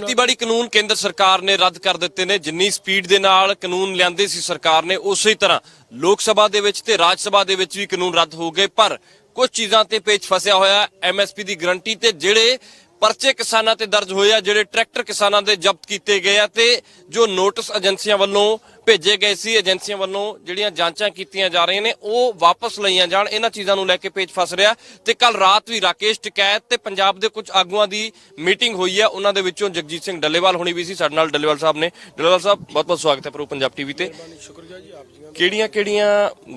ਖੇਤੀਬਾੜੀ ਕਾਨੂੰਨ ਕੇਂਦਰ ਸਰਕਾਰ ਨੇ ਰੱਦ ਕਰ ਦਿੱਤੇ ਨੇ। ਜਿੰਨੀ ਸਪੀਡ ਦੇ ਨਾਲ ਕਾਨੂੰਨ ਲਿਆਂਦੇ ਸੀ ਸਰਕਾਰ ਨੇ, ਉਸੇ ਤਰ੍ਹਾਂ ਲੋਕ ਸਭਾ ਦੇ ਵਿੱਚ ਤੇ ਰਾਜ ਸਭਾ ਦੇ ਵਿੱਚ ਵੀ ਕਾਨੂੰਨ ਰੱਦ ਹੋ ਗਏ। ਪਰ ਕੁਝ ਚੀਜ਼ਾਂ ਤੇ ਪੇਚ ਫਸਿਆ ਹੋਇਆ ਐਮਐਸਪੀ ਦੀ ਗਰੰਟੀ ਤੇ ਜਿਹੜੇ ਪਰਚੇ ਕਿਸਾਨਾਂ ਤੇ ਦਰਜ ਹੋਏ ਆ, ਜਿਹੜੇ ਟਰੈਕਟਰ ਕਿਸਾਨਾਂ ਦੇ ਜ਼ਬਤ ਕੀਤੇ ਗਏ ਆ ਤੇ ਜੋ ਨੋਟਿਸ ਏਜੰਸੀਆਂ ਵੱਲੋਂ ਭੇਜੇ ਗਏ ਸੀ ਏਜੰਸੀਆਂ ਵੱਲੋਂ, ਜਿਹੜੀਆਂ ਜਾਂਚਾਂ ਕੀਤੀਆਂ ਜਾ ਰਹੀਆਂ ਨੇ, ਉਹ ਵਾਪਸ ਲਈਆਂ ਜਾਣ। ਇਹਨਾਂ ਚੀਜ਼ਾਂ ਨੂੰ ਲੈ ਕੇ ਪੇਚ ਫਸ ਰਿਹਾ ਤੇ ਕੱਲ ਰਾਤ ਵੀ ਰਾਕੇਸ਼ ਟਿਕੈਤ ਤੇ ਪੰਜਾਬ ਦੇ ਕੁਝ ਆਗੂਆਂ ਦੀ ਮੀਟਿੰਗ ਹੋਈ ਹੈ। ਉਹਨਾਂ ਦੇ ਵਿੱਚੋਂ ਜਗਜੀਤ ਸਿੰਘ ਡੱਲੇਵਾਲ ਹੋਣੀ ਵੀ ਸੀ, ਸਾਡੇ ਨਾਲ ਡੱਲੇਵਾਲ ਸਾਹਿਬ ਨੇ। ਡੱਲੇਵਾਲ ਸਾਹਿਬ ਬਹੁਤ ਬਹੁਤ ਸਵਾਗਤ ਹੈ ਪ੍ਰੋ ਪੰਜਾਬ ਟੀਵੀ ਤੇ। ਕਿਹੜੀਆਂ ਕਿਹੜੀਆਂ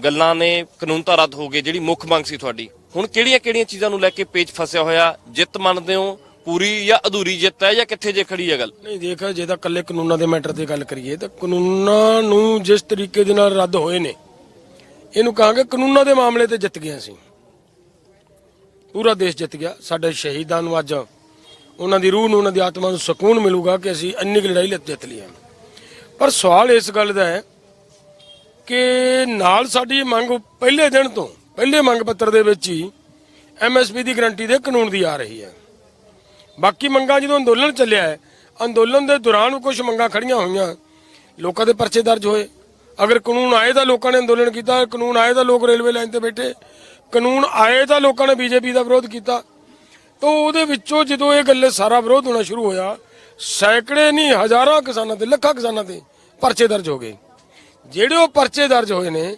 ਗੱਲਾਂ ਨੇ ਕਾਨੂੰਨ ਤਾਂ ਰੱਦ ਹੋ ਗਏ ਜਿਹੜੀ ਮੁੱਖ ਮੰਗ ਸੀ ਤੁਹਾਡੀ? ਹੁਣ ਕਿਹੜੀਆਂ ਕਿਹੜੀਆਂ ਚੀਜ਼ਾਂ ਨੂੰ ਲੈ ਕੇ ਪੇਚ ਫਸਿਆ ਹੋਇਆ? ਜਿੱਤ ਮੰਨਦੇ ਹੋ ਪੂਰੀ ਜਾਂ ਅਧੂਰੀ ਜਿੱਤ ਹੈ ਜਾਂ ਕਿੱਥੇ ਜੇ ਖੜੀ ਹੈ ਗੱਲ? ਨਹੀਂ, ਦੇਖ, ਜੇ ਤਾਂ ਕੱਲੇ ਕਾਨੂੰਨਾਂ ਦੇ ਮੈਟਰ ਤੇ ਗੱਲ ਕਰੀਏ, ਤਾਂ ਕਾਨੂੰਨਾਂ ਨੂੰ ਜਿਸ ਤਰੀਕੇ ਦੇ ਨਾਲ ਰੱਦ ਹੋਏ ਨੇ, ਇਹਨੂੰ ਕਹਾਂਗੇ ਕਾਨੂੰਨਾਂ ਦੇ ਮਾਮਲੇ ਤੇ ਜਿੱਤ ਗਏ ਅਸੀਂ। ਪੂਰਾ ਦੇਸ਼ ਜਿੱਤ ਗਿਆ। ਸਾਡੇ ਸ਼ਹੀਦਾਂ ਨੂੰ ਅੱਜ ਉਹਨਾਂ ਦੀ ਰੂਹ ਨੂੰ, ਉਹਨਾਂ ਦੀ ਆਤਮਾ ਨੂੰ ਸਕੂਨ ਮਿਲੂਗਾ ਕਿ ਅਸੀਂ ਇੰਨੀ ਕੁ ਲੜਾਈ ਜਿੱਤ ਲਈ ਹੈ। ਪਰ ਸਵਾਲ ਇਸ ਗੱਲ ਦਾ ਹੈ ਕਿ ਨਾਲ ਸਾਡੀ ਇਹ ਮੰਗ ਪਹਿਲੇ ਦਿਨ ਤੋਂ, ਪਹਿਲੇ ਮੰਗ ਪੱਤਰ ਦੇ ਵਿੱਚ ਹੀ ਐਮਐਸਪੀ ਦੀ ਗਰੰਟੀ ਦੇ ਕਾਨੂੰਨ ਦੀ ਆ ਰਹੀ ਹੈ। ਬਾਕੀ ਮੰਗਾਂ ਜਦੋਂ ਅੰਦੋਲਨ ਚੱਲਿਆ ਹੈ, ਅੰਦੋਲਨ ਦੇ ਦੌਰਾਨ ਕੁਝ ਮੰਗਾਂ ਖੜੀਆਂ ਹੋਈਆਂ। ਲੋਕਾਂ ਦੇ ਪਰਚੇ ਦਰਜ ਹੋਏ। ਅਗਰ ਕਾਨੂੰਨ ਆਏ ਤਾਂ ਲੋਕਾਂ ਨੇ ਅੰਦੋਲਨ ਕੀਤਾ ਕਾਨੂੰਨ ਆਏ ਤਾਂ ਲੋਕ ਰੇਲਵੇ ਲਾਈਨ ਤੇ ਬੈਠੇ। ਕਾਨੂੰਨ ਆਏ ਤਾਂ ਲੋਕਾਂ ਨੇ ਬੀਜੇਪੀ ਦਾ ਵਿਰੋਧ ਕੀਤਾ। ਤਾਂ ਉਹਦੇ ਵਿੱਚੋਂ ਜਦੋਂ ਇਹ ਗੱਲੇ ਸਾਰਾ ਵਿਰੋਧ ਹੋਣਾ ਸ਼ੁਰੂ ਹੋਇਆ, ਸੈਂਕੜੇ ਨਹੀਂ, ਹਜ਼ਾਰਾਂ ਕਿਸਾਨਾਂ ਤੇ ਲੱਖਾਂ ਕਿਸਾਨਾਂ ਤੇ ਪਰਚੇ ਦਰਜ ਹੋ ਗਏ। ਜਿਹੜੇ ਉਹ ਪਰਚੇ ਦਰਜ ਹੋਏ ਨੇ,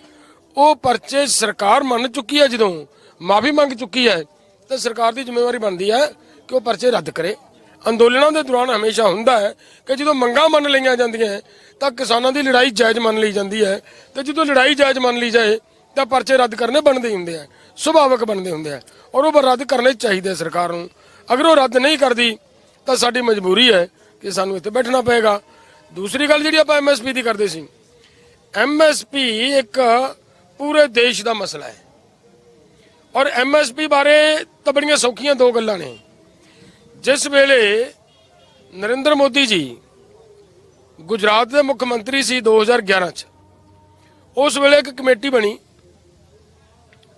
ਉਹ ਪਰਚੇ ਸਰਕਾਰ ਮੰਨ ਚੁੱਕੀ ਹੈ ਜਦੋਂ, ਮਾਫੀ ਮੰਗ ਚੁੱਕੀ ਹੈ, ਤਾਂ ਸਰਕਾਰ ਦੀ ਜ਼ਿੰਮੇਵਾਰੀ ਬਣਦੀ ਹੈ ਕਿ ਉਹ ਪਰਚੇ ਰੱਦ ਕਰੇ? ਅੰਦੋਲਨਾਂ ਦੇ ਦੌਰਾਨ ਹਮੇਸ਼ਾ ਹੁੰਦਾ ਹੈ ਕਿ ਜਦੋਂ ਮੰਗਾਂ ਮੰਨ ਲਈਆਂ ਜਾਂਦੀਆਂ ਹੈ, ਤਾਂ ਕਿਸਾਨਾਂ ਦੀ ਲੜਾਈ ਜਾਇਜ਼ ਮੰਨ ਲਈ ਜਾਂਦੀ ਹੈ ਤੇ ਜਦੋਂ ਲੜਾਈ ਜਾਇਜ਼ ਮੰਨ ਲਈ ਜਾਏ ਤਾਂ ਪਰਚੇ ਰੱਦ ਕਰਨੇ ਬਣਦੇ ਹੀ ਹੁੰਦੇ ਆ ਸੁਭਾਵਿਕ ਬਣਦੇ ਹੁੰਦੇ ਆ ਔਰ ਉਹ ਰੱਦ ਕਰਨੇ ਚਾਹੀਦੇ ਸਰਕਾਰ ਨੂੰ। ਅਗਰ ਉਹ ਰੱਦ ਨਹੀਂ ਕਰਦੀ ਤਾਂ ਸਾਡੀ ਮਜਬੂਰੀ ਹੈ ਕਿ ਸਾਨੂੰ ਇੱਥੇ ਬੈਠਣਾ ਪਏਗਾ। ਦੂਸਰੀ ਗੱਲ ਜਿਹੜੀ ਆਪਾਂ ਐਮਐਸਪੀ ਦੀ ਕਰਦੇ ਸੀ ਐਮਐਸਪੀ ਇੱਕ ਪੂਰੇ ਦੇਸ਼ ਦਾ ਮਸਲਾ ਹੈ। ਔਰ ਐਮਐਸਪੀ ਬਾਰੇ ਤਾਂ ਬੜੀਆਂ ਸੌਖੀਆਂ ਦੋ ਗੱਲਾਂ ਨੇ। ਜਿਸ ਵੇਲੇ ਨਰਿੰਦਰ ਮੋਦੀ ਜੀ ਗੁਜਰਾਤ ਦੇ ਮੁੱਖ ਮੰਤਰੀ ਸੀ 2011 ਚ, ਉਸ ਵੇਲੇ ਇੱਕ ਕਮੇਟੀ ਬਣੀ,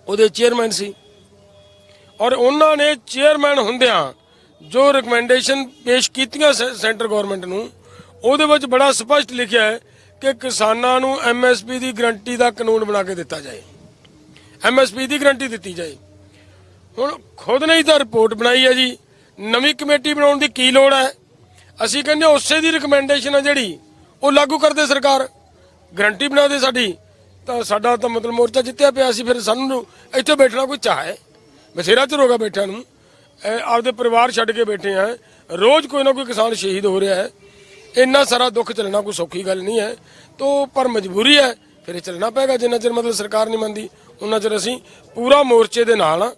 ਉਹਦੇ ਚੇਅਰਮੈਨ ਸੀ। ਔਰ ਉਹਨਾਂ ਨੇ ਚੇਅਰਮੈਨ ਹੁੰਦਿਆਂ ਜੋ ਰეკਮੈਂਡੇਸ਼ਨ ਪੇਸ਼ ਕੀਤੀਆਂ ਸੈ- ਸੈਂਟਰ ਗਵਰਨਮੈਂਟ ਨੂੰ, ਉਹਦੇ ਵਿੱਚ ਬੜਾ ਸਪਸ਼ਟ ਲਿਖਿਆ ਹੈ ਕਿ ਕਿਸਾਨਾਂ ਨੂੰ ਐਮਐਸਪੀ ਦੀ ਗਰੰਟੀ ਦਾ ਕਾਨੂੰਨ ਬਣਾ ਕੇ ਦਿੱਤਾ ਜਾਏ। ਐਮਐਸਪੀ ਦੀ ਗਰੰਟੀ ਦਿੱਤੀ ਜਾਏ। ਹੁਣ ਖੁਦ ਨੇ ਹੀ ਤਾਂ ਰਿਪੋਰਟ ਬਣਾਈ ਹੈ ਜੀ। ਨਵੀਂ ਕਮੇਟੀ ਬਣਾਉਣ ਦੀ ਕੀ ਲੋੜ ਹੈ? ਅਸੀਂ ਕਹਿੰਦੇ ਉਸੇ ਦੀ ਰეკਮੈਂਡੇਸ਼ਨ ਹੈ ਜਿਹੜੀ, ਉਹ ਲਾਗੂ ਕਰਦੇ ਸਰਕਾਰ। ਗਰੰਟੀ ਬਣਾ ਦੇ ਸਾਡੀ। ਤਾਂ ਸਾਡਾ ਤਾਂ ਮਤਲਬ ਮੋਰਚਾ ਜਿੱਤਿਆ ਪਿਆ ਸੀ, ਫਿਰ ਸਾਨੂੰ ਇੱਥੇ ਬੈਠਣਾ ਕੋਈ ਚਾਹ ਹੈ? ਬਥੇਰਾ ਚਿਰ ਹੋ ਗਿਆ ਬੈਠਿਆਂ ਨੂੰ। ਆਪਦੇ ਪਰਿਵਾਰ ਛੱਡ ਕੇ ਬੈਠੇ ਆ। ਰੋਜ਼ ਕੋਈ ਨਾ ਕੋਈ ਕਿਸਾਨ ਸ਼ਹੀਦ ਹੋ ਰਿਹਾ ਹੈ। ਇੰਨਾ ਸਾਰਾ ਦੁੱਖ ਚੱਲਣਾ ਕੋਈ ਸੌਖੀ ਗੱਲ ਨਹੀਂ ਹੈ। ਤੋ ਪਰ ਮਜਬੂਰੀ ਹੈ, ਫਿਰ ਇਹ ਚੱਲਣਾ ਪਏਗਾ ਜਿੰਨਾ ਚਿਰ ਮਤਲਬ ਸਰਕਾਰ ਨਹੀਂ ਮੰਨਦੀ ਉਹਨਾਂ ਚਿਰ ਅਸੀਂ ਪੂਰਾ ਮੋਰਚੇ ਦੇ ਨਾਲ ਆ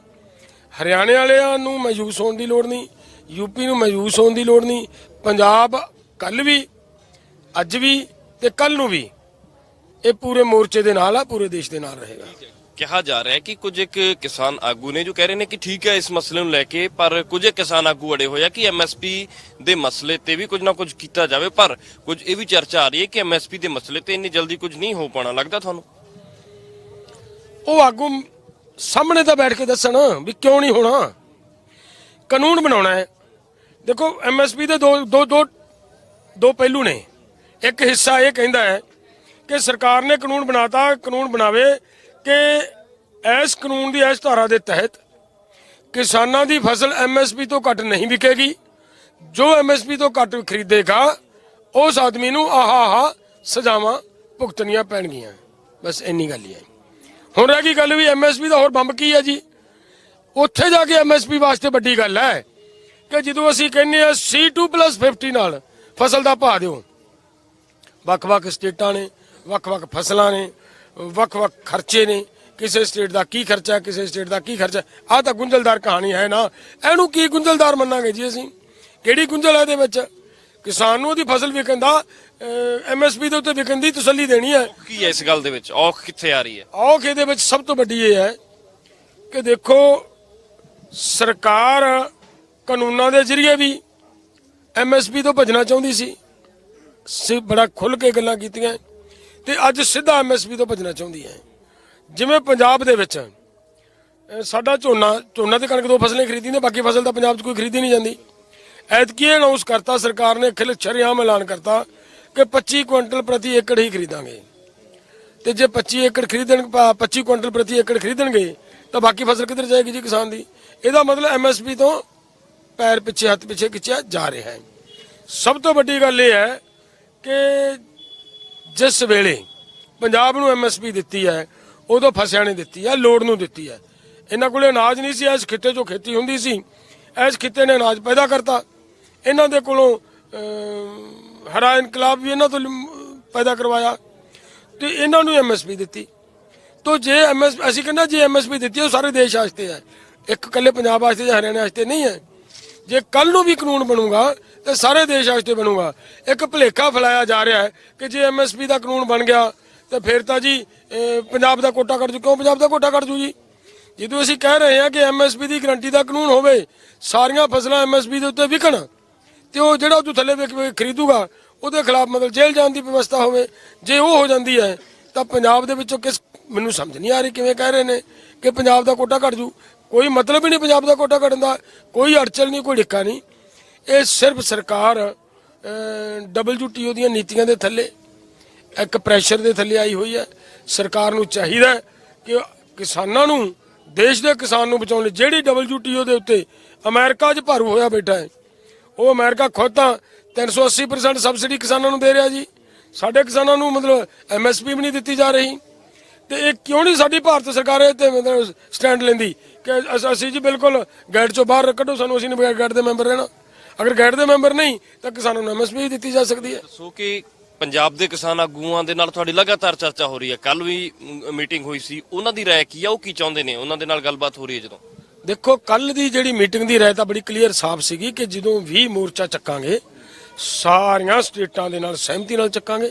ਹਰਿਆਣੇ ਵਾਲਿਆਂ ਨੂੰ ਮਾਯੂਸ ਹੋਣ ਦੀ ਲੋੜ ਨਹੀਂ ਯੂਪੀ ਨੂੰ ਮਾਯੂਸ ਹੋਣ ਦੀ ਲੋੜ ਨਹੀਂ ਪੰਜਾਬ ਕੱਲ ਵੀ ਅੱਜ ਵੀ ਤੇ ਕੱਲ ਨੂੰ ਵੀ ਇਹ ਪੂਰੇ ਮੋਰਚੇ ਦੇ ਨਾਲ ਆ ਪੂਰੇ ਦੇਸ਼ ਦੇ ਨਾਲ ਰਹੇਗਾ। ਕਿਹਾ ਜਾ ਰਿਹਾ ਹੈ ਕਿ ਕੁਝ ਇੱਕ ਕਿਸਾਨ ਆਗੂ ਨੇ ਜੋ ਕਹਿ ਰਹੇ ਨੇ ਕਿ ਠੀਕ ਹੈ ਇਸ ਮਸਲੇ ਨੂੰ ਲੈ ਕੇ ਪਰ ਕੁਝ ਕਿਸਾਨ ਆਗੂ ਅੜੇ ਹੋਇਆ ਕਿ ਐਮਐਸਪੀ ਦੇ ਮਸਲੇ ਤੇ ਵੀ ਕੁਝ ਨਾ ਕੁਝ ਕੀਤਾ ਜਾਵੇ ਪਰ ਕੁਝ ਇਹ ਵੀ ਚਰਚਾ ਆ ਰਹੀ ਹੈ ਕਿ ਐਮਐਸਪੀ ਦੇ ਮਸਲੇ ਤੇ ਇੰਨੀ ਜਲਦੀ ਕੁਝ ਨਹੀਂ ਹੋ ਪਾਣਾ ਲੱਗਦਾ ਤੁਹਾਨੂੰ? ਉਹ ਆਗੂ ਸਾਹਮਣੇ ਤਾਂ ਬੈਠ ਕੇ ਦੱਸਣ ਵੀ ਕਿਉਂ ਨਹੀਂ ਹੋਣਾ। ਕਾਨੂੰਨ ਬਣਾਉਣਾ ਹੈ। ਦੇਖੋ ਐਮਐਸਪੀ ਦੇ ਦੋ ਦੋ ਦੋ ਦੋ ਪਹਿਲੂ ਨੇ। ਇੱਕ ਹਿੱਸਾ ਇਹ ਕਹਿੰਦਾ ਹੈ ਕਿ ਸਰਕਾਰ ਨੇ ਕਾਨੂੰਨ ਬਣਾਤਾ, ਕਾਨੂੰਨ ਬਣਾਵੇ ਕਿ ਇਸ ਕਾਨੂੰਨ ਦੀ ਇਸ ਧਾਰਾ ਦੇ ਤਹਿਤ ਕਿਸਾਨਾਂ ਦੀ ਫਸਲ ਐਮਐਸਪੀ ਤੋਂ ਘੱਟ ਨਹੀਂ ਵਿਕੇਗੀ। ਜੋ ਐਮਐਸਪੀ ਤੋਂ ਘੱਟ ਖਰੀਦੇਗਾ, ਉਸ ਆਦਮੀ ਨੂੰ ਆਹਾ ਆਹਾ ਸਜ਼ਾਵਾਂ ਭੁਗਤਣੀਆਂ ਪੈਣਗੀਆਂ। ਬਸ ਇੰਨੀ ਗੱਲ ਹੀ ਹੈ। ਹੁਣ ਰਹਿ ਗਈ ਗੱਲ ਵੀ ਐਮਐਸਪੀ ਦਾ ਹੋਰ ਬੰਬ ਕੀ ਹੈ ਜੀ? ਉੱਥੇ ਜਾ ਕੇ ਐਮਐਸਪੀ ਵਾਸਤੇ ਵੱਡੀ ਗੱਲ ਹੈ ਕਿ ਜਦੋਂ ਅਸੀਂ ਕਹਿੰਦੇ ਆ C2+50 ਨਾਲ ਫਸਲ ਦਾ ਭਾਅ ਦਿਓ, ਵੱਖ-ਵੱਖ ਸਟੇਟਾਂ ਨੇ, ਵੱਖ-ਵੱਖ ਫਸਲਾਂ ਨੇ, ਵੱਖ-ਵੱਖ ਖਰਚੇ ਨੇ, ਕਿਸੇ ਸਟੇਟ ਦਾ ਕੀ ਖਰਚਾ, ਕਿਸੇ ਸਟੇਟ ਦਾ ਕੀ ਖਰਚਾ ਆ ਤਾਂ ਗੁੰਝਲਦਾਰ ਕਹਾਣੀ ਹੈ ਨਾ। ਇਹਨੂੰ ਕੀ ਗੁੰਝਲਦਾਰ ਮੰਨਾਂਗੇ ਜੀ ਅਸੀਂ? ਕਿਹੜੀ ਗੁੰਝਲ ਹੈ ਇਹਦੇ ਵਿੱਚ? ਕਿਸਾਨ ਨੂੰ ਉਹਦੀ ਫਸਲ ਵਿਕਣ ਦਾ ਐਮਐਸਪੀ ਦੇ ਉੱਤੇ ਵਿਕਣ ਦੀ ਤਸੱਲੀ ਦੇਣੀ ਹੈ। ਕੀ ਹੈ ਇਸ ਗੱਲ ਦੇ ਵਿੱਚ ਔਖ ਕਿੱਥੇ ਆ ਰਹੀ ਹੈ? ਔਖ ਇਹਦੇ ਵਿੱਚ ਸਭ ਤੋਂ ਵੱਡੀ ਇਹ ਹੈ ਕਿ ਦੇਖੋ ਸਰਕਾਰ ਕਾਨੂੰਨਾਂ ਦੇ ਜ਼ਰੀਏ ਵੀ ਐਮਐਸਪੀ ਤੋਂ ਭੱਜਣਾ ਚਾਹੁੰਦੀ ਸੀ। ਸੀ ਬੜਾ ਖੁੱਲ ਕੇ ਗੱਲਾਂ ਕੀਤੀਆਂ। ਤੇ ਅੱਜ ਸਿੱਧਾ ਐਮਐਸਪੀ ਤੋਂ ਭੱਜਣਾ ਚਾਹੁੰਦੀ ਹੈ। ਜਿਵੇਂ ਪੰਜਾਬ ਦੇ ਵਿੱਚ ਸਾਡਾ ਝੋਨਾ ਝੋਨਾ ਤੇ ਕਣਕ ਦੋ ਫਸਲਾਂ ਖਰੀਦੀ ਨੇ ਬਾਕੀ ਫਸਲ ਤਾਂ ਪੰਜਾਬ 'ਚ ਕੋਈ ਖਰੀਦੀ ਨਹੀਂ ਜਾਂਦੀ। ਐਤਕੀ ਇਹ ਅਨਾਉਂਸ ਕਰਤਾ, ਸਰਕਾਰ ਨੇ ਖਿਲ ਸ਼ਰੇਆਮ ਐਲਾਨ ਕਰਤਾ ਕਿ 25 ਕੁਇੰਟਲ ਪ੍ਰਤੀ ਏਕੜ ਹੀ ਖਰੀਦਾਂਗੇ। ਤੇ ਜੇ 25 ਏਕੜ ਖਰੀਦਣ, ਪ- 25 ਕੁਇੰਟਲ ਪ੍ਰਤੀ ਏਕੜ ਖਰੀਦਣਗੇ, ਤਾਂ ਬਾਕੀ ਫਸਲ ਕਿੱਧਰ ਜਾਏਗੀ ਜੀ ਕਿਸਾਨ ਦੀ? ਇਹਦਾ ਮਤਲਬ ਐਮਐਸਪੀ ਤੋਂ ਪੈਰ ਪਿੱਛੇ, ਹੱਥ ਪਿੱਛੇ ਖਿੱਚਿਆ ਜਾ ਰਿਹਾ ਹੈ। ਸਭ ਤੋਂ ਵੱਡੀ ਗੱਲ ਇਹ ਹੈ ਕਿ ਜਿਸ ਵੇਲੇ ਪੰਜਾਬ ਨੂੰ ਐਮਐਸਪੀ ਦਿੱਤੀ ਹੈ, ਉਦੋਂ ਫਸਿਆ ਨੇ ਦਿੱਤੀ ਹੈ, ਲੋੜ ਨੂੰ ਦਿੱਤੀ ਹੈ। ਇਹਨਾਂ ਕੋਲੇ ਅਨਾਜ ਨਹੀਂ ਸੀ ਇਸ ਖਿੱਤੇ 'ਚੋਂ ਖੇਤੀ ਹੁੰਦੀ ਸੀ। ਇਸ ਖਿੱਤੇ ਨੇ ਅਨਾਜ ਪੈਦਾ ਕਰਤਾ। ਇਹਨਾਂ ਦੇ ਕੋਲੋਂ ਹਰਾ ਇਨਕਲਾਬ ਵੀ ਇਹਨਾਂ ਤੋਂ ਪੈਦਾ ਕਰਵਾਇਆ ਤੇ ਇਹਨਾਂ ਨੂੰ ਐਮਐਸਪੀ ਦਿੱਤੀ। ਤੋ ਜੇ ਐਮਐਸ ਅਸੀਂ ਕਹਿੰਦਾ ਜੇ ਐਮਐਸਪੀ ਦਿੱਤੀ, ਉਹ ਸਾਰੇ ਦੇਸ਼ ਵਾਸਤੇ ਹੈ। ਇੱਕ ਇਕੱਲੇ ਪੰਜਾਬ ਵਾਸਤੇ ਜਾਂ ਹਰਿਆਣਾ ਵਾਸਤੇ ਨਹੀਂ ਹੈ। ਜੇ ਕੱਲ ਨੂੰ ਵੀ ਕਾਨੂੰਨ ਬਣੂਗਾ, ਤੇ ਸਾਰੇ ਦੇਸ਼ ਵਾਸਤੇ ਬਣੂਗਾ। ਇੱਕ ਭੁਲੇਖਾ ਫੈਲਾਇਆ ਜਾ ਰਿਹਾ ਹੈ ਕਿ ਜੇ ਐਮਐਸਪੀ ਦਾ ਕਾਨੂੰਨ ਬਣ ਗਿਆ, ਤੇ ਫਿਰ ਤਾਂ ਜੀ ਪੰਜਾਬ ਦਾ ਕੋਟਾ ਕੱਟ ਜੂ। ਕਿਉਂ ਪੰਜਾਬ ਦਾ ਕੋਟਾ ਕੱਟ ਜੂ ਜੀ? ਜਦੋਂ ਅਸੀਂ ਕਹਿ ਰਹੇ ਹਾਂ ਕਿ ਐਮਐਸਪੀ ਦੀ ਗਰੰਟੀ ਦਾ ਕਾਨੂੰਨ ਹੋਵੇ, ਸਾਰੀਆਂ ਫਸਲਾਂ ਐਮਐਸਪੀ ਦੇ ਉੱਤੇ ਵਿਕਣ ਤੇ ਉਹ ਜਿਹੜਾ ਉਹ ਥੱਲੇ ਵੇਖ ਵੇਖ ਖਰੀਦੂਗਾ, ਉਹਦੇ ਖਿਲਾਫ ਮਤਲਬ ਜੇਲ੍ਹ ਜਾਣ ਦੀ ਵਿਵਸਥਾ ਹੋਵੇ, ਜੇ ਉਹ ਹੋ ਜਾਂਦੀ ਹੈ, ਤਾਂ ਪੰਜਾਬ ਦੇ ਵਿੱਚੋਂ ਕਿਸ, ਮੈਨੂੰ ਸਮਝ ਨਹੀਂ ਆ ਰਹੀ ਕਿਵੇਂ ਕਹਿ ਰਹੇ ਨੇ ਕਿ ਪੰਜਾਬ ਦਾ ਕੋਟਾ ਘਟ ਜੂ। ਕੋਈ ਮਤਲਬ ਹੀ ਨਹੀਂ ਪੰਜਾਬ ਦਾ ਕੋਟਾ ਘਟਣ ਦਾ, ਕੋਈ ਅੜਚਲ ਨਹੀਂ, ਕੋਈ ਡਿੱਕਾ ਨਹੀਂ। ਇਹ ਸਿਰਫ ਸਰਕਾਰ ਡਬਲਯੂਟੀਓ ਦੀਆਂ ਨੀਤੀਆਂ ਦੇ ਥੱਲੇ, ਇੱਕ ਪ੍ਰੈਸ਼ਰ ਦੇ ਥੱਲੇ ਆਈ ਹੋਈ ਹੈ। ਸਰਕਾਰ ਨੂੰ ਚਾਹੀਦਾ ਕਿ ਕਿਸਾਨਾਂ ਨੂੰ, ਦੇਸ਼ ਦੇ ਕਿਸਾਨ ਨੂੰ ਬਚਾਉਣ ਲਈ ਜਿਹੜੀ ਡਬਲਯੂਟੀਓ ਦੇ ਉੱਤੇ ਅਮਰੀਕਾ 'ਚ ਭਰੂ ਹੋਇਆ ਬੈਠਾ ਹੈ ਉਹ ਅਮਰੀਕਾ ਖੁਦ ਤਾਂ 380% ਸਬਸਿਡੀ ਕਿਸਾਨਾਂ ਨੂੰ ਦੇ ਰਿਹਾ ਜੀ। ਸਾਡੇ ਕਿਸਾਨਾਂ ਨੂੰ ਮਤਲਬ ਐਮਐਸਪੀ ਵੀ ਨਹੀਂ ਦਿੱਤੀ ਜਾ ਰਹੀ। ਤੇ ਇਹ ਕਿਉਂ ਨਹੀਂ ਸਾਡੀ ਭਾਰਤ ਸਰਕਾਰ ਇਹ ਤੇ ਮਤਲਬ ਸਟੈਂਡ ਲੈਂਦੀ ਕਿ ਅਸੀਂ ਜੀ ਬਿਲਕੁਲ ਗੈਟ ਚੋਂ ਬਾਹਰ ਕੱਢੋ, ਸਾਨੂੰ ਅਸੀਂ ਨਹੀਂ ਗੈਟ ਦੇ ਮੈਂਬਰ ਰਹਿਣਾ। ਅਗਰ ਗੈਟ ਦੇ ਮੈਂਬਰ ਨਹੀਂ, ਤਾਂ ਕਿਸਾਨਾਂ ਨੂੰ ਐਮਐਸਪੀ ਦਿੱਤੀ ਜਾ ਸਕਦੀ ਹੈ। ਸੋ ਕਿ ਪੰਜਾਬ ਦੇ ਕਿਸਾਨ ਆਗੂਆਂ ਦੇ ਨਾਲ ਤੁਹਾਡੀ ਲਗਾਤਾਰ ਚਰਚਾ ਹੋ ਰਹੀ ਹੈ। ਕੱਲ ਵੀ ਮੀਟਿੰਗ ਹੋਈ ਸੀ। ਉਹਨਾਂ ਦੀ ਰਾਏ ਕੀ ਆ? ਉਹ ਕੀ ਚਾਹੁੰਦੇ ਨੇ? ਉਹਨਾਂ ਦੇ ਨਾਲ ਗੱਲਬਾਤ ਹੋ ਰਹੀ ਹੈ ਜਦੋਂ। ਦੇਖੋ ਕੱਲ ਦੀ ਜਿਹੜੀ ਮੀਟਿੰਗ ਦੀ ਰਾਇ ਤਾਂ ਬੜੀ ਕਲੀਅਰ ਸਾਫ਼ ਸੀਗੀ ਕਿ ਜਦੋਂ ਵੀ ਮੋਰਚਾ ਚੱਕਾਂਗੇ ਸਾਰੀਆਂ ਸਟੇਟਾਂ ਦੇ ਨਾਲ ਸਹਿਮਤੀ ਨਾਲ ਚੱਕਾਂਗੇ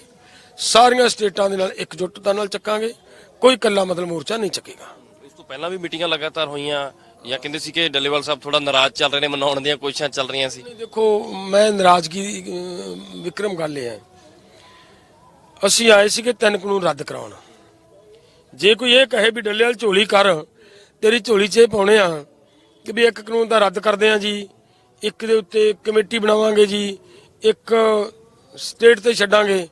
ਸਾਰੀਆਂ ਸਟੇਟਾਂ ਦੇ ਨਾਲ ਇਕਜੁੱਟਤਾ ਨਾਲ ਚੱਕਾਂਗੇ ਕੋਈ ਕੱਲਾ ਮਤਲਬ ਮੋਰਚਾ ਨਹੀਂ ਚੱਕੇਗਾ। ਇਸ ਤੋਂ ਪਹਿਲਾਂ ਵੀ ਮੀਟਿੰਗਾਂ ਲਗਾਤਾਰ ਹੋਈਆਂ ਜਾਂ ਕਹਿੰਦੇ ਸੀ ਕਿ ਡੱਲੇਵਾਲ ਸਾਹਿਬ ਥੋੜਾ ਨਾਰਾਜ਼ ਚੱਲ ਰਹੇ ਨੇ ਮਨਾਉਣ ਦੀਆਂ ਕੋਸ਼ਿਸ਼ਾਂ ਚੱਲ ਰਹੀਆਂ ਸੀ। ਦੇਖੋ ਮੈਂ ਨਾਰਾਜ਼ਗੀ ਵਿਕਰਮ ਗੱਲ ਇਹ ਹੈ। ਅਸੀਂ ਆਏ ਸੀਗੇ ਤਿੰਨ ਕਾਨੂੰਨ ਰੱਦ ਕਰਾਉਣ। ਜੇ ਕੋਈ ਇਹ ਕਹੇ ਵੀ ਡੱਲੇ ਵਾਲ ਝੋਲੀ ਕਰ ਤੇਰੀ ਝੋਲੀ 'ਚ ਪਾਉਣੇ ਆ ਕਿ ਵੀ ਇੱਕ ਕਾਨੂੰਨ ਦਾ ਰੱਦ ਕਰਦੇ ਆ ਜੀ, ਇੱਕ ਦੇ ਉੱਤੇ ਕਮੇਟੀ ਬਣਾਵਾਂਗੇ ਜੀ, ਇੱਕ ਸਟੇਟ ਤੇ ਛੱਡਾਂਗੇ।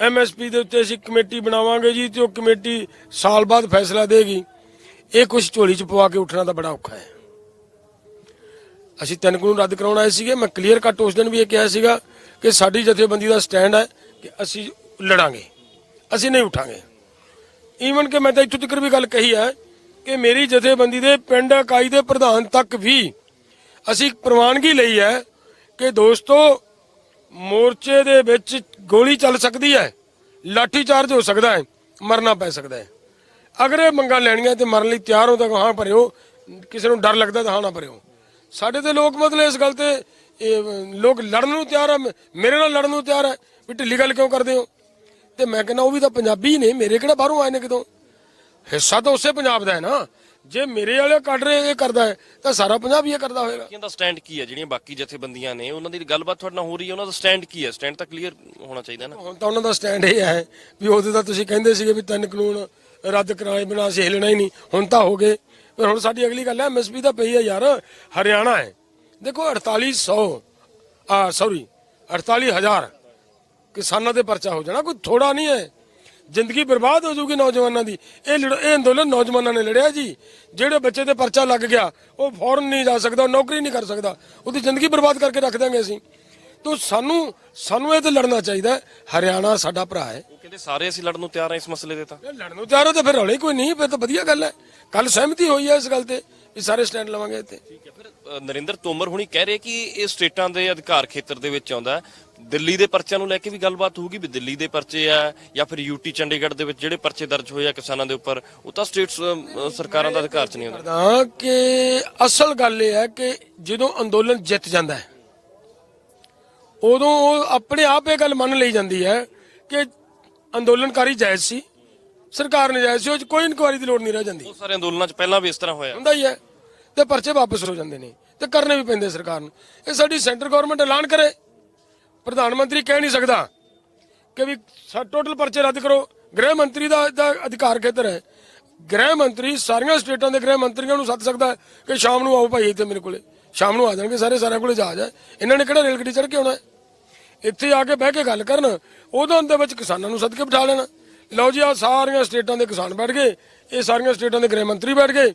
ਐਮਐਸਪੀ ਦੇ ਉੱਤੇ ਅਸੀਂ ਕਮੇਟੀ ਬਣਾਵਾਂਗੇ ਜੀ ਤੇ ਉਹ ਕਮੇਟੀ ਸਾਲ ਬਾਅਦ ਫੈਸਲਾ ਦੇਗੀ। ਇਹ ਕੁਝ ਝੋਲੀ 'ਚ ਪਵਾ ਕੇ ਉੱਠਣਾ ਤਾਂ ਬੜਾ ਔਖਾ ਹੈ। ਅਸੀਂ ਤਿੰਨ ਕਾਨੂੰਨ ਰੱਦ ਕਰਾਉਣ ਆਏ ਸੀਗੇ। ਮੈਂ ਕਲੀਅਰ ਕੱਟ ਉਸ ਦਿਨ ਵੀ ਇਹ ਕਿਹਾ ਸੀਗਾ ਕਿ ਸਾਡੀ ਜਥੇਬੰਦੀ ਦਾ ਸਟੈਂਡ ਹੈ ਕਿ ਅਸੀਂ ਲੜਾਂਗੇ। ਅਸੀਂ ਨਹੀਂ ਉਠਾਂਗੇ। ਈਵਨ ਕਿ ਮੈਂ ਤਾਂ ਇੱਥੋਂ ਤੱਕ ਵੀ ਗੱਲ ਕਹੀ ਹੈ ਕਿ ਮੇਰੀ ਜਥੇਬੰਦੀ ਦੇ ਪਿੰਡ ਇਕਾਈ ਦੇ ਪ੍ਰਧਾਨ ਤੱਕ ਵੀ ਅਸੀਂ ਪ੍ਰਵਾਨਗੀ ਲਈ ਹੈ ਕਿ ਦੋਸਤੋ ਮੋਰਚੇ ਦੇ ਵਿੱਚ ਗੋਲੀ ਚੱਲ ਸਕਦੀ ਹੈ ਲਾਠੀ ਚਾਰਜ ਹੋ ਸਕਦਾ ਹੈ ਮਰਨਾ ਪੈ ਸਕਦਾ ਹੈ। ਅਗਰ ਇਹ ਮੰਗਾਂ ਲੈਣੀਆਂ ਤੇ ਮਰਨ ਲਈ ਤਿਆਰ ਹੋ ਤਾਂ ਹਾਂ ਭਰਿਓ ਕਿਸੇ ਨੂੰ ਡਰ ਲੱਗਦਾ ਤਾਂ ਹਾਂ ਨਾ ਭਰਿਓ। ਸਾਡੇ ਤੇ ਲੋਕ ਮਤਲਬ ਇਸ ਗੱਲ ਤੇ ਇਹ, ਲੋਕ ਲੜਨ ਨੂੰ ਤਿਆਰ ਆ ਮੇਰੇ ਨਾਲ ਲੜਨ ਨੂੰ ਤਿਆਰ ਹੈ ਵੀ ਢਿੱਲੀ ਗੱਲ ਕਿਉਂ ਕਰਦੇ ਹੋ? ਤੇ ਮੈਂ ਕਹਿੰਦਾ ਉਹ ਵੀ ਤਾਂ ਪੰਜਾਬੀ ਨੇ ਮੇਰੇ ਕਿਹੜਾ ਬਾਹਰੋਂ ਆਏ ਨੇ ਕਿਦੋਂ ਹਿੱਸਾ ਤਾਂ ਉਸੇ ਪੰਜਾਬ ਦਾ ਹੈ ਨਾ। ਜੇ ਮੇਰੇ ਵਾਲੇ ਕੱਢ ਰਹੇ ਇਹ ਕਰਦਾ ਹੈ ਤਾਂ ਸਾਰਾ ਪੰਜਾਬ ਹੀ ਇਹ ਕਰਦਾ ਹੋਏਗਾ। ਦਾ ਸਟੈਂਡ ਕੀ ਹੈ? ਜਿਹੜੀਆਂ ਬਾਕੀ ਜਥੇਬੰਦੀਆਂ ਨੇ ਉਹਨਾਂ ਦੀ ਗੱਲਬਾਤ ਤੁਹਾਡੇ ਨਾਲ ਹੋ ਰਹੀ ਹੈ ਉਹਨਾਂ ਦਾ ਸਟੈਂਡ ਕੀ ਹੈ? ਸਟੈਂਡ ਤਾਂ ਕਲੀਅਰ ਹੋਣਾ ਚਾਹੀਦਾ ਨਾ। ਹੁਣ ਤਾਂ ਉਹਨਾਂ ਦਾ ਸਟੈਂਡ ਇਹ ਹੈ ਵੀ ਉਹਦੇ ਤਾਂ ਤੁਸੀਂ ਕਹਿੰਦੇ ਸੀਗੇ ਵੀ ਤਿੰਨ ਕਾਨੂੰਨ ਰੱਦ ਕਰਾਏ ਬਿਨਾਂ ਅਸੀਂ ਹਿੱਲਣਾ ਹੀ ਨਹੀਂ। ਹੁਣ ਤਾਂ ਹੋ ਗਏ। ਪਰ ਹੁਣ ਸਾਡੀ ਅਗਲੀ ਗੱਲ ਹੈ ਐਮਐਸਪੀ ਤਾਂ ਪਈ ਹੈ ਯਾਰ ਹਰਿਆਣਾ ਹੈ। ਦੇਖੋ 4800 ਆ ਸੌਰੀ 48000 ਕਿਸਾਨਾਂ ਦੇ ਪਰਚਾ ਹੋ ਜਾਣਾ ਕੋਈ ਥੋੜਾ ਨਹੀਂ ਹੈ। ਜ਼ਿੰਦਗੀ ਬਰਬਾਦ ਹੋ ਜਾਊਗੀ ਨੌਜਵਾਨਾਂ ਦੀ। ਇਹ ਲੜ- ਇਹ ਅੰਦੋਲਨ ਨੌਜਵਾਨਾਂ ਨੇ ਲੜਿਆ ਜੀ। ਜਿਹੜੇ ਬੱਚੇ ਤੇ ਪਰਚਾ ਲੱਗ ਗਿਆ, ਉਹ ਫੌਰਨ ਨਹੀਂ ਜਾ ਸਕਦਾ, ਨੌਕਰੀ ਨਹੀਂ ਕਰ ਸਕਦਾ। ਉਹਦੀ ਜ਼ਿੰਦਗੀ ਬਰਬਾਦ ਕਰਕੇ ਰੱਖ ਦਾਂਗੇ ਅਸੀਂ। ਤੋ ਸਾਨੂੰ ਸਾਨੂੰ ਇਹ ਤੇ ਲੜਨਾ ਚਾਹੀਦਾ। ਹਰਿਆਣਾ ਸਾਡਾ ਭਰਾ ਹੈ। ਕਹਿੰਦੇ ਸਾਰੇ ਅਸੀਂ ਲੜਨ ਨੂੰ ਤਿਆਰ ਹਾਂ ਇਸ ਮਸਲੇ ਦੇ ਤਾਂ। ਇਹ ਲੜਨ ਨੂੰ ਤਿਆਰ ਹੋ ਤਾਂ ਫਿਰ ਰੌਲੇ ਕੋਈ ਨਹੀਂ ਫਿਰ ਤਾਂ ਵਧੀਆ ਗੱਲ ਹੈ। ਕੱਲ ਸਹਿਮਤੀ ਹੋਈ ਹੈ ਇਸ ਗੱਲ ਤੇ ਵੀ ਸਾਰੇ ਸਟੈਂਡ ਲਵਾਂਗੇ ਇੱਥੇ। ਠੀਕ ਹੈ ਫਿਰ ਅ, ਨਰਿੰਦਰ ਤੋਮਰ ਹੁਣੀ ਕਹਿ ਰਹੇ ਕਿ ਇਹ ਸਟੇਟਾਂ ਦੇ ਅਧਿਕਾਰ ਖੇਤਰ ਦੇ ਵਿੱਚ ਆਉਂਦਾ ਹੈ। ਦਿੱਲੀ ਦੇ ਪਰਚਿਆਂ ਨੂੰ ਲੈ ਕੇ ਵੀ ਗੱਲਬਾਤ ਹੋਊਗੀ ਵੀ ਦਿੱਲੀ ਦੇ ਪਰਚੇ ਆ ਜਾਂ ਫਿਰ ਯੂਟੀ ਚੰਡੀਗੜ੍ਹ ਦੇ ਵਿੱਚ ਜਿਹੜੇ ਪਰਚੇ ਦਰਜ ਹੋਏ ਆ ਕਿਸਾਨਾਂ ਦੇ ਉੱਪਰ ਉਹ ਤਾਂ ਸਟੇਟਸ ਸਰਕਾਰਾਂ ਦਾ ਅਧਿਕਾਰ 'ਚ ਨਹੀਂ ਆਉਂਦਾ। ਕਰਦਾ ਕਿ ਅਸਲ ਗੱਲ ਇਹ ਹੈ ਕਿ ਜਦੋਂ ਅੰਦੋਲਨ ਜਿੱਤ ਜਾਂਦਾ ਹੈ ਉਦੋਂ ਉਹ ਆਪਣੇ ਆਪ ਇਹ ਗੱਲ ਮੰਨ ਲਈ ਜਾਂਦੀ ਹੈ ਕਿ ਅੰਦੋਲਨਕਾਰੀ ਜਾਇਜ਼ ਸੀ। ਸਰਕਾਰ ਨੇ ਜਾਇਜ਼ ਸੀ ਉਹ 'ਚ ਕੋਈ ਇਨਕੁਆਇਰੀ ਦੀ ਲੋੜ ਨਹੀਂ ਰਹਿ ਜਾਂਦੀ। ਬਹੁਤ ਸਾਰੇ ਅੰਦੋਲਨਾਂ 'ਚ ਪਹਿਲਾਂ ਵੀ ਇਸ ਤਰ੍ਹਾਂ ਹੋਇਆ। ਹੁੰਦਾ ਹੀ ਹੈ। ਤੇ ਪਰਚੇ ਵਾਪਸ ਹੋ ਜਾਂਦੇ ਨੇ ਤੇ ਕਰਨੇ ਵੀ ਪੈਂਦੇ ਸਰਕਾਰ ਨੂੰ। ਇਹ ਸਾਡੀ ਸੈਂਟਰ ਗਵਰਨਮੈਂਟ ਐਲਾਨ ਕਰੇ। ਪ੍ਰਧਾਨ ਮੰਤਰੀ ਕਹਿ ਨਹੀਂ ਸਕਦਾ ਕਿ ਵੀ ਟੋਟਲ ਪਰਚੇ ਰੱਦ ਕਰੋ। ਗ੍ਰਹਿ ਮੰਤਰੀ ਦਾ ਦਾ ਅਧਿਕਾਰ ਖੇਤਰ ਹੈ। ਗ੍ਰਹਿ ਮੰਤਰੀ ਸਾਰੀਆਂ ਸਟੇਟਾਂ ਦੇ ਗ੍ਰਹਿ ਮੰਤਰੀਆਂ ਨੂੰ ਸੱਦ ਸਕਦਾ ਹੈ ਕਿ ਸ਼ਾਮ ਨੂੰ ਆਓ ਭਾਈ ਇੱਥੇ ਮੇਰੇ ਕੋਲੇ। ਸ਼ਾਮ ਨੂੰ ਆ ਜਾਣਗੇ ਸਾਰੇ ਸਾਰਿਆਂ ਕੋਲੇ ਜਹਾਜ਼ ਹੈ ਇਹਨਾਂ ਨੇ ਕਿਹੜਾ ਰੇਲ ਗੱਡੀ ਚੜ੍ਹ ਕੇ ਆਉਣਾ ਹੈ? ਇੱਥੇ ਆ ਕੇ ਬਹਿ ਕੇ ਗੱਲ ਕਰਨ। ਉਦੋਂ ਦੇ ਵਿੱਚ ਕਿਸਾਨਾਂ ਨੂੰ ਸੱਦ ਕੇ ਬਿਠਾ ਲੈਣਾ। ਲਓ ਜੀ ਆ ਸਾਰੀਆਂ ਸਟੇਟਾਂ ਦੇ ਕਿਸਾਨ ਬੈਠ ਗਏ। ਇਹ ਸਾਰੀਆਂ ਸਟੇਟਾਂ ਦੇ ਗ੍ਰਹਿ ਮੰਤਰੀ ਬੈਠ ਗਏ।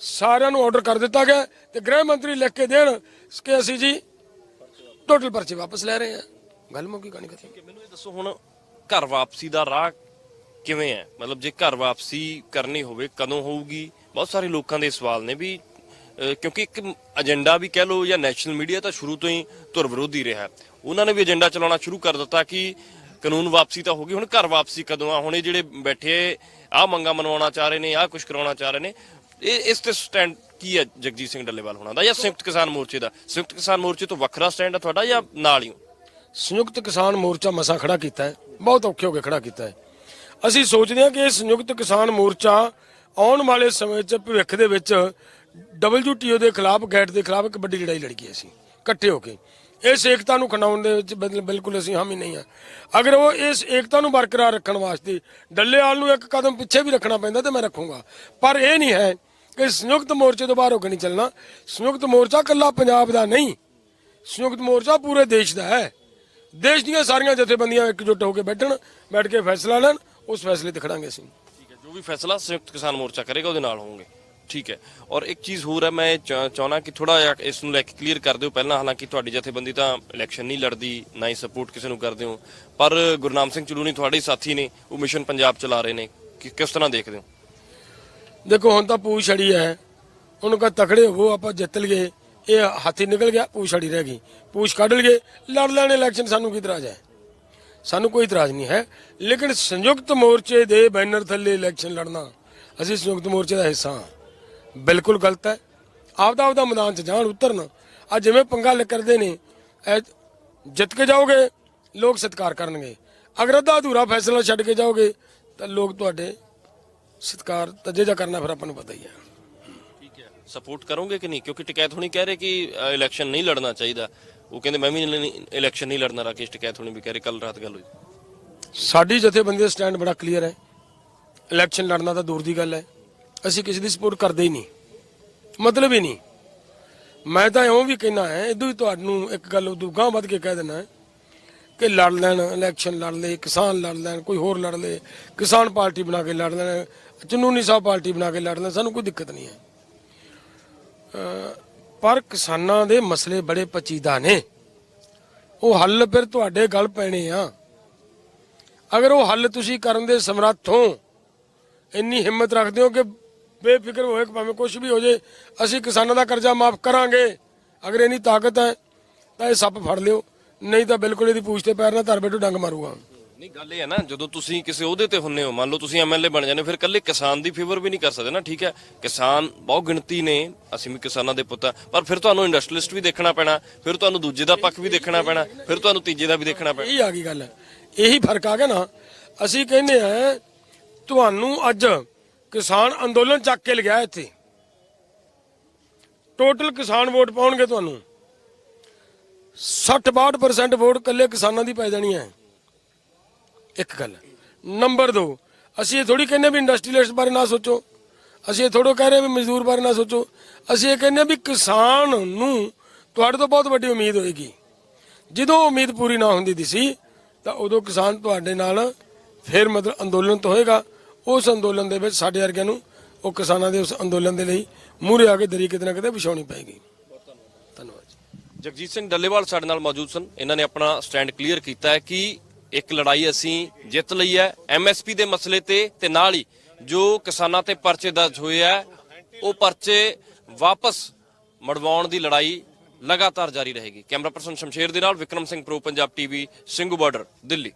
ਸਾਰਿਆਂ ਨੂੰ ਆਰਡਰ ਕਰ ਦਿੱਤਾ ਗਿਆ ਤੇ ਗ੍ਰਹਿ ਮੰਤਰੀ ਲਿਖ ਕੇ ਦੇਣ ਕਿ ਅਸੀਂ ਜੀ ਟੋਟਲ ਪਰਚੇ ਵਾਪਸ ਲੈ ਰਹੇ ਹਾਂ। ਗੱਲ ਮੁੱਕੀ ਕਹਾਣੀ ਖਤਮ। ਮੈਨੂੰ ਇਹ ਦੱਸੋ, ਹੁਣ ਘਰ ਵਾਪਸੀ ਦਾ ਰਾਹ ਕਿਵੇਂ ਹੈ? ਮਤਲਬ ਜੇ ਘਰ ਵਾਪਸੀ ਕਰਨੀ ਹੋਵੇ, ਕਦੋਂ ਹੋਊਗੀ? ਬਹੁਤ ਸਾਰੇ ਲੋਕਾਂ ਦੇ ਸਵਾਲ ਨੇ ਵੀ ਕਿਉਂਕਿ ਇੱਕ ਏਜੰਡਾ ਵੀ ਕਹਿ ਲਓ ਜਾਂ ਨੈਸ਼ਨਲ ਮੀਡੀਆ ਤਾਂ ਸ਼ੁਰੂ ਤੋਂ ਹੀ ਧੁਰ ਵਿਰੋਧੀ ਰਿਹਾ। ਉਹਨਾਂ ਨੇ ਵੀ ਏਜੰਡਾ ਚਲਾਉਣਾ ਸ਼ੁਰੂ ਕਰ ਦਿੱਤਾ ਕਿ ਕਾਨੂੰਨ ਵਾਪਸੀ ਤਾਂ ਹੋ ਗਈ, ਹੁਣ ਘਰ ਵਾਪਸੀ ਕਦੋਂ ਆ? ਹੁਣ ਇਹ ਜਿਹੜੇ ਬੈਠੇ ਆਹ ਮੰਗਾ ਮਨਵਾਉਣਾ ਚਾਹ ਰਹੇ ਨੇ, ਆਹ ਕੁਝ ਕਰਾਉਣਾ ਚਾਹ ਰਹੇ ਨੇ। ਇਹ, ਇਸ ਤੇ ਸਟੈਂਡ ਕੀ ਹੈ ਜਗਜੀਤ ਸਿੰਘ ਡੱਲੇਵਾਲ ਹੋਣਾ ਦਾ ਜਾਂ ਸੰਯੁਕਤ ਕਿਸਾਨ ਮੋਰਚੇ ਦਾ? ਸੰਯੁਕਤ ਕਿਸਾਨ ਮੋਰਚੇ ਤੋਂ ਵੱਖਰਾ ਸਟੈਂਡ ਹੈ ਤੁਹਾਡਾ ਜਾਂ ਨਾਲ ਹੀ ਹੋ? ਸੰਯੁਕਤ ਕਿਸਾਨ ਮੋਰਚਾ ਮਸਾ ਖੜਾ ਕੀਤਾ ਹੈ, ਬਹੁਤ ਔਖੇ ਹੋ ਕੇ ਖੜਾ ਕੀਤਾ ਹੈ। ਅਸੀਂ ਸੋਚਦੇ ਹਾਂ ਕਿ ਇਹ ਸੰਯੁਕਤ ਕਿਸਾਨ ਮੋਰਚਾ ਆਉਣ ਵਾਲੇ ਸਮੇਂ 'ਚ, ਭਵਿੱਖ ਦੇ ਵਿੱਚ WTO ਦੇ ਖਿਲਾਫ, ਗੈਟ ਦੇ ਖਿਲਾਫ ਇੱਕ ਵੱਡੀ ਲੜਾਈ ਲੜ ਗਈ ਅਸੀਂ, ਇਕੱਠੇ ਹੋ ਕੇ। ਇਸ ਏਕਤਾ ਨੂੰ ਖੰਡਾਉਣ ਦੇ ਵਿੱਚ ਬਿਲ- ਬਿਲਕੁਲ ਅਸੀਂ ਹਾਮੀ ਨਹੀਂ ਆ ਅਗਰ ਉਹ ਇਸ ਏਕਤਾ ਨੂੰ ਬਰਕਰਾਰ ਰੱਖਣ ਵਾਸਤੇ ਡੱਲੇਵਾਲ ਨੂੰ ਇੱਕ ਕਦਮ ਪਿੱਛੇ ਵੀ ਰੱਖਣਾ ਪੈਂਦਾ ਤੇ ਮੈਂ ਰੱਖੂੰਗਾ। ਪਰ ਇਹ ਨਹੀਂ ਹੈ ਕਿ ਸੰਯੁਕਤ ਮੋਰਚੇ ਤੋਂ ਬਾਹਰ ਹੋ ਕੇ ਨਹੀਂ ਚੱਲਣਾ। ਸੰਯੁਕਤ ਮੋਰਚਾ ਇਕੱਲਾ ਪੰਜਾਬ ਦਾ ਨਹੀਂ। ਸੰਯੁਕਤ ਮੋਰਚਾ ਪੂਰੇ ਦੇਸ਼ ਦਾ ਹੈ। ਦੇਸ਼ ਦੀਆਂ ਸਾਰੀਆਂ ਜਥੇਬੰਦੀਆਂ ਇਕਜੁੱਟ ਹੋ ਕੇ ਬੈਠਣ, ਬੈਠ ਕੇ ਫੈਸਲਾ ਲੈਣ, ਉਸ ਫੈਸਲੇ ਤੇ ਖੜਾਂਗੇ ਅਸੀਂ। ਠੀਕ ਹੈ, ਜੋ ਵੀ ਫੈਸਲਾ ਸੰਯੁਕਤ ਕਿਸਾਨ ਮੋਰਚਾ ਕਰੇਗਾ ਉਹਦੇ ਨਾਲ ਹੋਵਾਂਗੇ ਠੀਕ ਹੈ। ਔਰ ਇੱਕ ਚੀਜ਼ ਹੋਰ ਹੈ, ਮੈਂ ਚਾ- ਚਾਹੁੰਦਾ ਕਿ ਥੋੜਾ ਜਿਹਾ ਇਸ ਨੂੰ ਲੈ ਕੇ ਕਲੀਅਰ ਕਰ ਦਿਓ ਪਹਿਲਾਂ। ਹਾਲਾਂਕਿ ਤੁਹਾਡੀ ਜਥੇਬੰਦੀ ਤਾਂ ਇਲੈਕਸ਼ਨ ਨਹੀਂ ਲੜਦੀ, ਨਾ ਹੀ ਸਪੋਰਟ ਕਿਸੇ ਨੂੰ ਕਰਦੇ ਹੋ। ਪਰ ਗੁਰਨਾਮ ਸਿੰਘ ਚਲੂਣੀ ਤੁਹਾਡੇ ਸਾਥੀ ਨੇ, ਉਹ ਮਿਸ਼ਨ ਪੰਜਾਬ ਚਲਾ ਰਹੇ ਨੇ। ਕਿਸ ਤਰ੍ਹਾਂ ਦੇਖਦੇ ਹੋ? ਦੇਖੋ, ਹੁਣ ਤਾਂ ਪੂਛ ਛੜੀ ਹੈ। ਉਹਨੂੰ ਕਹ ਤਕੜੇ ਹੋਵੋ ਆਪਾਂ ਜਿੱਤ ਲਈਏ। ਇਹ ਹਾਥੀ ਨਿਕਲ ਗਿਆ, ਪੂਛ ਛੜੀ ਰਹਿ ਗਈ। ਪੂਛ ਕੱਢ ਲਈਏ, ਲੜ ਲੈਣੇ ਇਲੈਕਸ਼ਨ ਸਾਨੂੰ ਕੀ ਇਤਰਾਜ਼ ਹੈ? ਸਾਨੂੰ ਕੋਈ ਇਤਰਾਜ਼ ਨਹੀਂ ਹੈ। ਲੇਕਿਨ ਸੰਯੁਕਤ ਮੋਰਚੇ ਦੇ ਬੈਨਰ ਥੱਲੇ ਇਲੈਕਸ਼ਨ ਲੜਨਾ, ਅਸੀਂ ਸੰਯੁਕਤ ਮੋਰਚੇ ਦਾ ਹਿੱਸਾ ਹਾਂ। ਬਿਲਕੁਲ ਗਲਤ ਹੈ। ਆਪਦਾ ਆਪਦਾ ਮੈਦਾਨ 'ਚ ਜਾਣ ਉਤਰਨ। ਆ ਜਿਵੇਂ ਪੰਗਾ ਕਰਦੇ ਨੇ ਇਹ ਜਿੱਤ ਕੇ ਜਾਓਗੇ ਲੋਕ ਸਤਿਕਾਰ ਕਰਨਗੇ। ਅਗਰ ਅੱਧਾ ਅਧੂਰਾ ਫੈਸਲਾ ਛੱਡ ਕੇ ਜਾਓਗੇ ਤਾਂ ਲੋਕ ਤੁਹਾਡੇ ਸਤਿਕਾਰ ਤਜੇ ਜਾ ਕਰਨਾ ਫਿਰ ਆਪਾਂ ਨੂੰ ਪਤਾ ਹੀ ਹੈ। ਠੀਕ ਹੈ। ਸਪੋਰਟ ਕਰੋਗੇ ਕਿ ਨਹੀਂ? ਕਿਉਂਕਿ ਟਿਕੈਤ ਹੋਣੀ ਕਹਿ ਰਹੇ ਕਿ ਇਲੈਕਸ਼ਨ ਨਹੀਂ ਲੜਨਾ ਚਾਹੀਦਾ। ਉਹ ਕਹਿੰਦੇ ਮੈਂ ਵੀ ਇਲੈਕਸ਼ਨ ਨਹੀਂ ਲੜਨਾ ਰਾਕੇਸ਼ ਟਿਕੈਤ ਹੋਣੀ ਵੀ ਕਹਿ ਰਹੇ ਕੱਲ ਰਾਤ ਗੱਲ ਹੋਈ। ਸਾਡੀ ਜਥੇਬੰਦੀ ਦਾ ਸਟੈਂਡ ਬੜਾ ਕਲੀਅਰ ਹੈ। ਇਲੈਕਸ਼ਨ ਲੜਨਾ ਤਾਂ ਦੂਰ ਦੀ ਗੱਲ ਹੈ। ਅਸੀਂ ਕਿਸੇ ਦੀ ਸਪੋਰਟ ਕਰਦੇ ਹੀ ਨਹੀਂ। ਮਤਲਬ ਹੀ ਨਹੀਂ। ਮੈਂ ਤਾਂ ਇਉਂ ਵੀ ਕਹਿਣਾ ਹੈ, ਇਦੋਂ ਹੀ ਤੁਹਾਨੂੰ ਇੱਕ ਗੱਲ ਉਦੋਂ ਗਾਂ ਵੱਧ ਕੇ ਕਹਿ ਦੇਣਾ ਹੈ ਕਿ ਲੜ ਲੈਣ ਇਲੈਕਸ਼ਨ ਲੜ ਲੈ ਕਿਸਾਨ ਲੜ ਲੈਣ, ਕੋਈ ਹੋਰ ਲੜ ਲੈ ਕਿਸਾਨ ਪਾਰਟੀ ਬਣਾ ਕੇ ਲੜ ਲੈਣ, ਚਨੂਨੀ ਸਾਹਿਬ ਪਾਰਟੀ ਬਣਾ ਕੇ ਲੜ ਲੈਣ, ਸਾਨੂੰ ਕੋਈ ਦਿੱਕਤ ਨਹੀਂ ਹੈ। ਪਰ ਕਿਸਾਨਾਂ ਦੇ ਮਸਲੇ ਬੜੇ ਪਚੀਦਾ ਨੇ। ਉਹ ਹੱਲ ਫਿਰ ਤੁਹਾਡੇ ਗਲ ਪੈਣੇ ਆ। ਅਗਰ ਉਹ ਹੱਲ ਤੁਸੀਂ ਕਰਨ ਦੇ ਸਮਰੱਥ ਹੋ, ਇੰਨੀ ਹਿੰਮਤ ਰੱਖਦੇ ਹੋ ਕਿ ਬੇਫਿਕਰ ਹੋਏ ਕਿ ਭਾਵੇਂ ਕੁਝ ਵੀ ਹੋ ਜੇ ਅਸੀਂ ਕਿਸਾਨਾਂ ਦਾ ਕਰਜ਼ਾ ਮਾਫ ਕਰਾਂਗੇ। ਅਗਰ ਇੰਨੀ ਤਾਕਤ ਹੈ ਤਾਂ ਇਹ ਸੱਪ ਫੜ ਲਿਓ। ਨਹੀਂ ਤਾਂ ਬਿਲਕੁਲ ਇਹਦੀ ਪੂਛ ਤੇ ਪੈਰ ਨਾਲ ਧਰ ਬੈਠੋ ਡੰਗ ਮਾਰੂਗਾ। ਨਹੀਂ ਗੱਲ ਇਹ ਹੈ ਨਾ ਜਦੋਂ ਤੁਸੀਂ ਕਿਸੇ ਅਹੁਦੇ ਤੇ ਹੁੰਨੇ ਹੋ ਮੰਨ ਲਓ ਤੁਸੀਂ ਐਮਐਲਏ ਬਣ ਜਾਂਦੇ ਫਿਰ ਇਕੱਲੇ ਕਿਸਾਨ ਦੀ ਫੇਵਰ ਵੀ ਨਹੀਂ ਕਰ ਸਕਦੇ ਨਾ ਠੀਕ ਹੈ? ਕਿਸਾਨ ਬਹੁਤ ਗਿਣਤੀ ਨੇ ਅਸੀਂ ਵੀ ਕਿਸਾਨਾਂ ਦੇ ਪੁੱਤ ਪਰ ਫਿਰ ਤੁਹਾਨੂੰ ਇੰਡਸਟਰੀਲਿਸਟ ਵੀ ਦੇਖਣਾ ਪੈਣਾ ਫਿਰ ਤੁਹਾਨੂੰ ਦੂਜੇ ਦਾ ਪੱਖ ਵੀ ਦੇਖਣਾ ਪੈਣਾ ਫਿਰ ਤੁਹਾਨੂੰ ਤੀਜੇ ਦਾ ਵੀ ਦੇਖਣਾ ਪੈਣਾ। ਇਹੀ ਆ ਗਈ ਗੱਲ। ਇਹੀ ਫ਼ਰਕ ਆ ਗਿਆ ਨਾ ਅਸੀਂ ਕਹਿੰਦੇ ਆ ਤੁਹਾਨੂੰ ਅੱਜ ਕਿਸਾਨ ਅੰਦੋਲਨ ਚੱਕ ਕੇ ਲਗਿਆ ਇੱਥੇ। ਟੋਟਲ ਕਿਸਾਨ ਵੋਟ ਪਾਉਣਗੇ ਤੁਹਾਨੂੰ। 60-62% ਵੋਟ ਕੱਲੇ ਕਿਸਾਨਾਂ ਦੀ ਪੈ ਜਾਣੀ ਹੈ। ਇੱਕ ਗੱਲ। ਨੰਬਰ 2 ਅਸੀਂ ਇਹ ਥੋੜੀ ਕਹਿੰਦੇ ਵੀ ਇੰਡਸਟਰੀਅਲਿਸਟ ਬਾਰੇ ਨਾ ਸੋਚੋ। ਅਸੀਂ ਇਹ ਥੋੜੋ ਕਹਿ ਰਹੇ ਵੀ ਮਜ਼ਦੂਰ ਬਾਰੇ ਨਾ ਸੋਚੋ। ਅਸੀਂ ਇਹ ਕਹਿੰਦੇ ਵੀ ਕਿਸਾਨ ਨੂੰ ਤੁਹਾਡੇ ਤੋਂ ਬਹੁਤ ਵੱਡੀ ਉਮੀਦ ਹੋਏਗੀ। ਜਦੋਂ ਉਮੀਦ ਪੂਰੀ ਨਾ ਹੁੰਦੀ ਦੀ ਸੀ, ਤਾਂ ਉਦੋਂ ਕਿਸਾਨ ਤੁਹਾਡੇ ਨਾਲ ਫਿਰ ਮਤਲਬ ਅੰਦੋਲਨ ਤੋਂ ਹੋਏਗਾ। ਉਸ ਅੰਦੋਲਨ ਦੇ ਵਿੱਚ ਸਾਡੇ ਵਰਗਿਆਂ ਨੂੰ, ਉਹ ਕਿਸਾਨਾਂ ਦੇ ਉਸ ਅੰਦੋਲਨ ਦੇ ਲਈ ਮੂਹਰੇ ਆ ਕੇ ਦਰੀ ਕਿਤੇ ਨਾ ਕਿਤੇ ਵਿਛਾਉਣੀ ਪਏਗੀ। ਧੰਨਵਾਦ ਜਗਜੀਤ ਸਿੰਘ ਡੱਲੇਵਾਲ ਸਾਡੇ ਨਾਲ ਮੌਜੂਦ ਸਨ। ਇਹਨਾਂ ਨੇ ਆਪਣਾ ਸਟੈਂਡ ਕਲੀਅਰ ਕੀਤਾ ਹੈ ਕਿ ਇੱਕ ਲੜਾਈ ਅਸੀਂ ਜਿੱਤ ਲਈ ਹੈ। ਐਮਐਸਪੀ ਦੇ ਮਸਲੇ ਤੇ ਤੇ ਨਾਲ ਹੀ ਜੋ ਕਿਸਾਨਾਂ ਤੇ ਪਰਚੇ ਦਰਜ ਹੋਏ ਆ ਉਹ ਪਰਚੇ ਵਾਪਸ ਮੜਵਾਉਣ ਦੀ ਲੜਾਈ ਲਗਾਤਾਰ ਜਾਰੀ ਰਹੇਗੀ। ਕੈਮਰਾ ਪਰਸਨ ਸ਼ਮਸ਼ੇਰ ਦੇ ਨਾਲ Vikram Singh Pro, Punjab TV, Singhu border, Delhi.